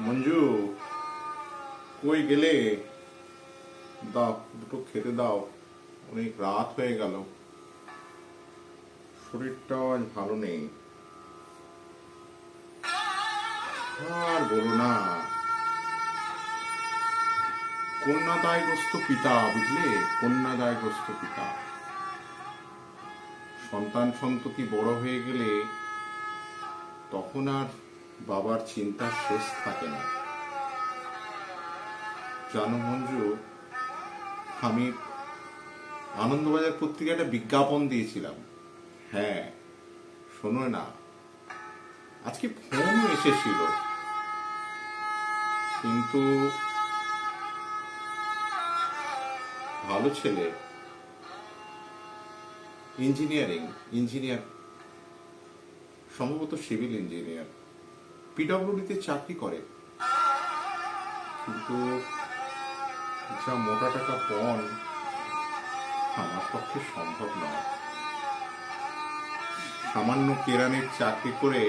মঞ্জু, কই গেলে? দাও, দুটো খেতে দাও। অনেক রাত হয়ে গেল। শরীরটাও আজ ভালো নেই। আর বলো না। কন্যাদায়গ্রস্ত পিতা, বুঝলে? কন্যাদায়গ্রস্ত পিতা। সন্তান সন্ততি বড় হয়ে গেলে তখন আর বাবার চিন্তার শেষ থাকে না। জানো মঞ্জু আমি আনন্দবাজার পত্রিকায় একটা বিজ্ঞাপন দিয়েছিলাম। হ্যাঁ শোনো না, আজকে ফোন এসেছিল। কিন্তু ভালো ছেলে, ইঞ্জিনিয়ারিং, ইঞ্জিনিয়ার, সম্ভবত সিভিল ইঞ্জিনিয়ার। পিডব্লিউডিতে চাকরি করে। কিন্তু যা মোটা টাকা পণ আমার পক্ষে সম্ভব নয়। সামান্য কেরানির চাকরি করে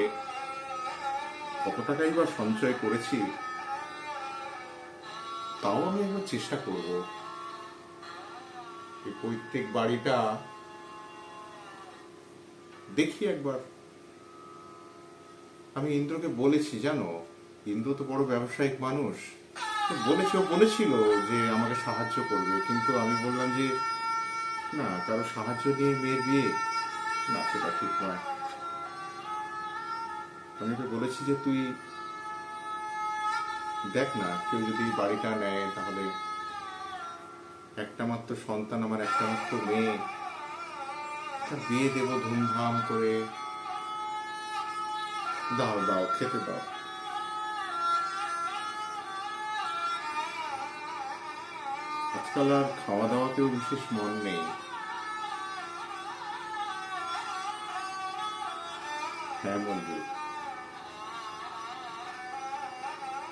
কত টাকাই বা সঞ্চয় করেছি, তাও আমি একবার চেষ্টা করব। পৈতৃক বাড়িটা দেখি একবার। আমি ইন্দ্রকে বলেছি, জানো, ইন্দ্র তো বড় ব্যবসায়িক মানুষ। বলেছে বলেছিল যে আমাকে সাহায্য করবে, কিন্তু আমি বললাম যে, না, কারও সাহায্য নিয়ে মেয়ের বিয়ে। না, সেটা ঠিক নয়। আমি তো বলেছি যে তুই দেখ না, কেউ যদি বাড়িটা নেয়, তাহলে একটা মাত্র সন্তান, আমার একটা মাত্র মেয়ে বিয়ে দেবো ধুমধাম করে। দাও দাও, খেতে দাও। আজকাল আর খাওয়া দাওয়াতেও বিশেষ মন নেই। হ্যাঁ বন্ধু।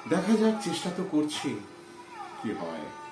দেখা যাক, চেষ্টা তো করছি, কি হয়।